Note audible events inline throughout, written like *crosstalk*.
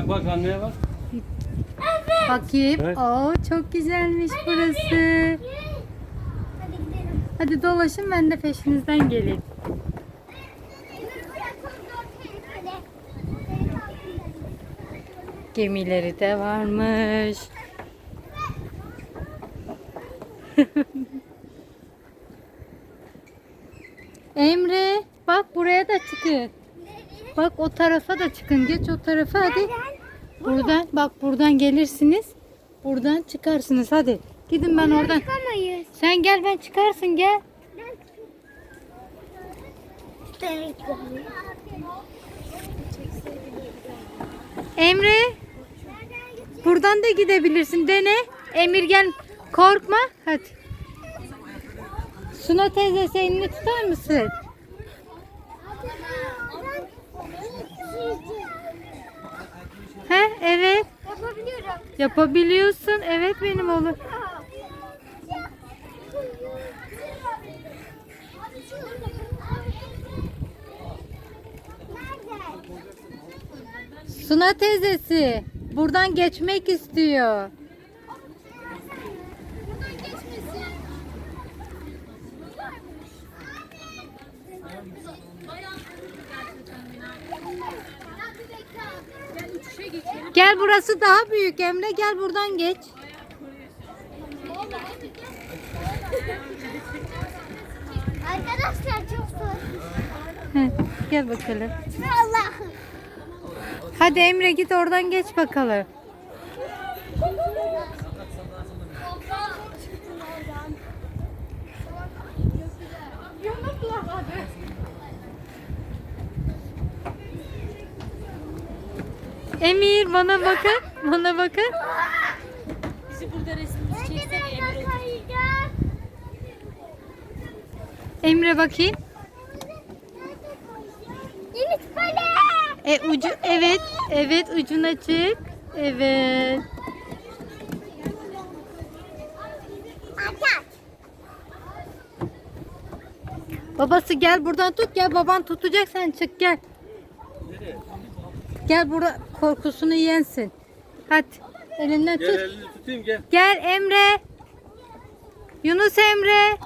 Bak bak anneye bak. Bakayım. Evet. Oo çok güzelmiş burası. Hadi gidelim. Hadi dolaşın ben de peşinizden geleyim. Gemileri de varmış. *laughs* Emre bak buraya da çıkın. Bak o tarafa da çıkın. Geç o tarafa hadi. Buradan bak buradan gelirsiniz. Buradan çıkarsınız hadi. Gidin ben oradan. Çıkamayız. Sen gel ben çıkarsın gel. Emre buradan da gidebilirsin. Dene. Emir gel. Korkma. Hadi. Suna teyze sen elini tutar mısın? He evet. Yapabiliyorum. Yapabiliyorsun. Evet benim oğlum. Suna teyzesi buradan geçmek istiyor. Gel burası daha büyük Emre gel buradan geç. Arkadaşlar çok. Heh, gel bakalım. Allah'ım. Hadi Emre git oradan geç bakalım. Emir bana bakın. Bana bakın. Bizi burada resmimizi çeksene Emre. kayacağız? Emre bakayım. E ucu evet. Evet ucuna çık. Evet. Babası gel buradan tut gel baban tutacak sen çık gel. Gel burada korkusunu yensin. Hadi elinden Gel tut. elini tutayım gel. Gel Emre. Yunus Emre.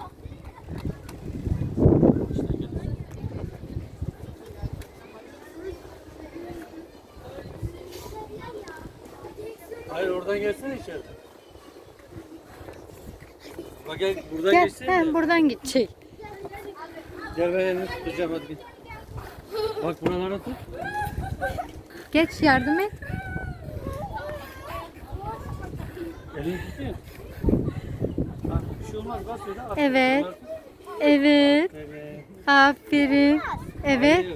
Hayır oradan gelsene içeri. Bak gel buradan Gel geçsene. ben buradan gidecek. Gel ben elini tutacağım hadi git. Bak buralara tut. Geç yardım et. Şey. Evet. Evet. Aferin. Evet.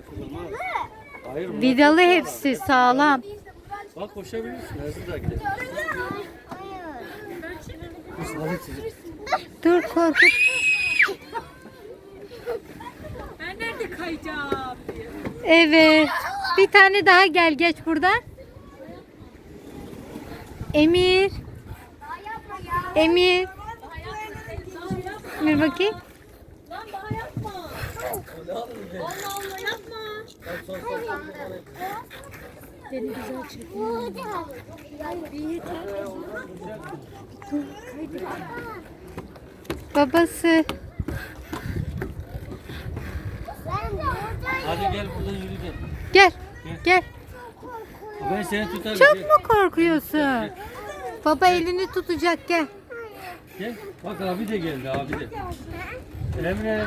Vidalı hepsi sağlam. Bak koşabilirsin. Hızlı da gidelim. Dur korkut. Ben nerede kayacağım diye. Evet. Bir tane daha gel geç buradan. Emir. Emir. Emir bakayım. Lan daha yapma. Allah Allah yapma. Beni güzel çek. Babası. Hadi gel buradan yürü gel. Gel. Gel. Ben seni tutarım. Çok gel. mu korkuyorsun? Baba elini tutacak gel. Gel. Bak abi de geldi abi de. Emre.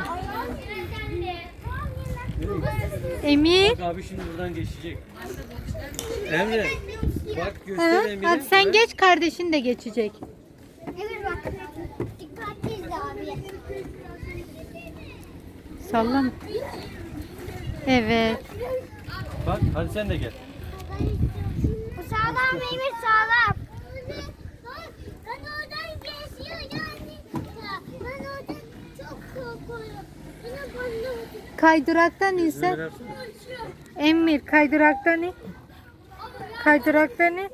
Emir. Bak abi şimdi buradan geçecek. Emre. Bak Ha? göster Emre. Hadi sen geç kardeşin de geçecek. Evet bak. Abi. Sallama. Evet. Bak hadi sen de gel. Bu sağlam Emir sağlam. Ben oradan geçiyorum. Ben oradan çok korkuyorum. Yine bana Kaydıraktan insen. Emir kaydıraktan in. Kaydıraktan in.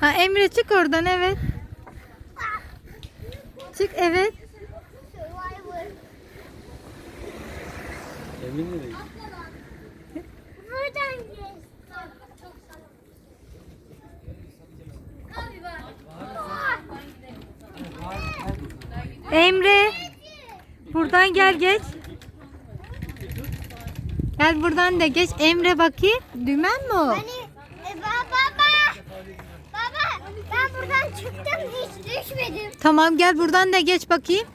Ha Emre çık oradan evet. Çık evet. Emin nereye? Buradan geç. Emre. Buradan gel geç. Gel buradan da geç. Emre bakayım. Dümen mi o? Hani e, ba- baba. Baba ben buradan çıktım hiç düşmedim. Tamam gel buradan da geç bakayım.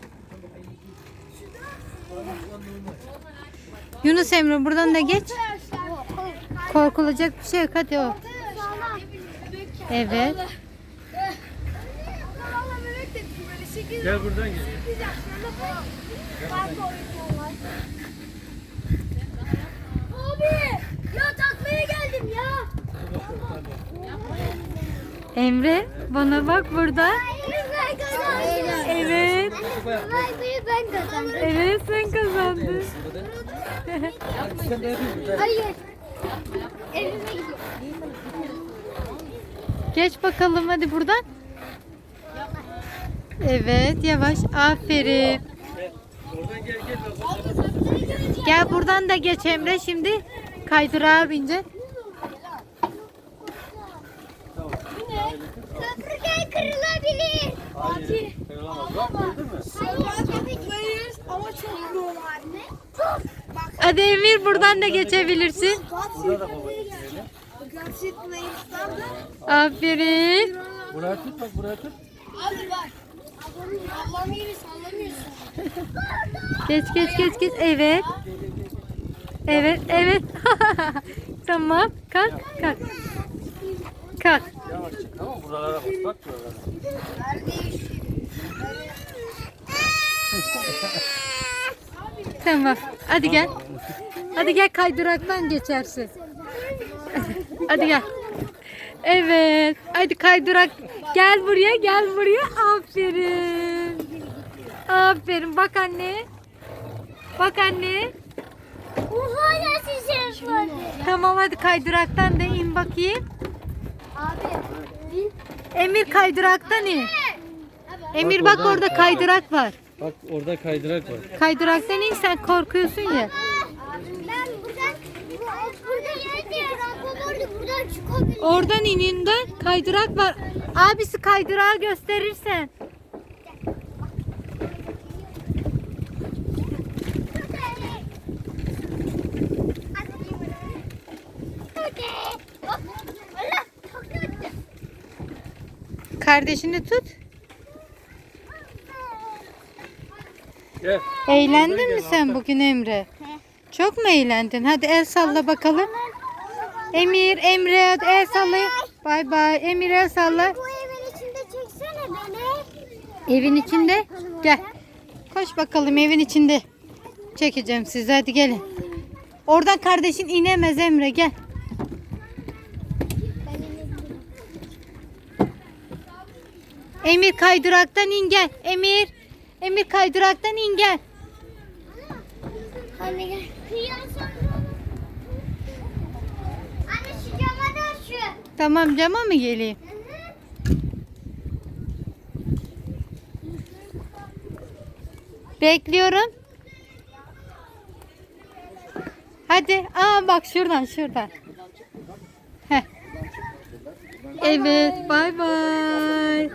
Yunus Emre buradan da geç. Korkulacak bir şey yok hadi o. Evet. Gel buradan gel. Abi ya takmaya geldim ya. Emre bana bak burada. Evet. Evet sen kazandın. Hayır. Evime gidiyorum. Geç bakalım hadi buradan. Evet yavaş aferin. Gel buradan da geç Emre şimdi kaydırağa bince. Köprüden kırılabilir. Hayır. Kırılamaz. Bak gördün mü? Hayır. Ama çok normal. Ne? Çok. Bak. Hadi Emir buradan da geçebilirsin. Burada da baba. Aferin. Buraya tut bak buraya tut. Abi bak. Ablam yeri sallamıyorsun. Geç geç geç geç. Evet. Evet evet. *laughs* tamam. Kalk kalk. Kalk. Yavaş çık tamam? Buralara bak. Bak buralara. *laughs* Tamam. Hadi gel. Hadi gel kaydıraktan geçersin. Hadi gel. Evet. Hadi kaydırak. Gel buraya, gel buraya. Aferin. Aferin. Bak anne. Bak anne. Hala şişe yapmadı. Tamam hadi kaydıraktan da in bakayım. Abi. Emir kaydıraktan in. Emir bak orada kaydırak var. Bak orada kaydırak var. Kaydıraktan in sen korkuyorsun ya. Ben buradan burada diye rampam orada buradan çıkabilirim. Oradan ininden kaydırak var. Abisi kaydırağı gösterirsen. Kardeşini tut. Gel. Eğlendin mi sen bugün Emre? Çok mu eğlendin? Hadi el salla bakalım. Emir, Emre el sallayın. Bay bay. Emir el salla. Bu evin içinde çeksene beni. Evin içinde. Gel. Koş bakalım evin içinde. Çekeceğim sizi hadi gelin. Oradan kardeşin inemez Emre gel. Emir kaydıraktan in gel. Emir. Emir kaydıraktan in gel. Anne gel. Anne şu cama da şu. Tamam cama mı geleyim? Bekliyorum. Hadi. Aa bak şuradan şuradan. Heh. Evet bay bay.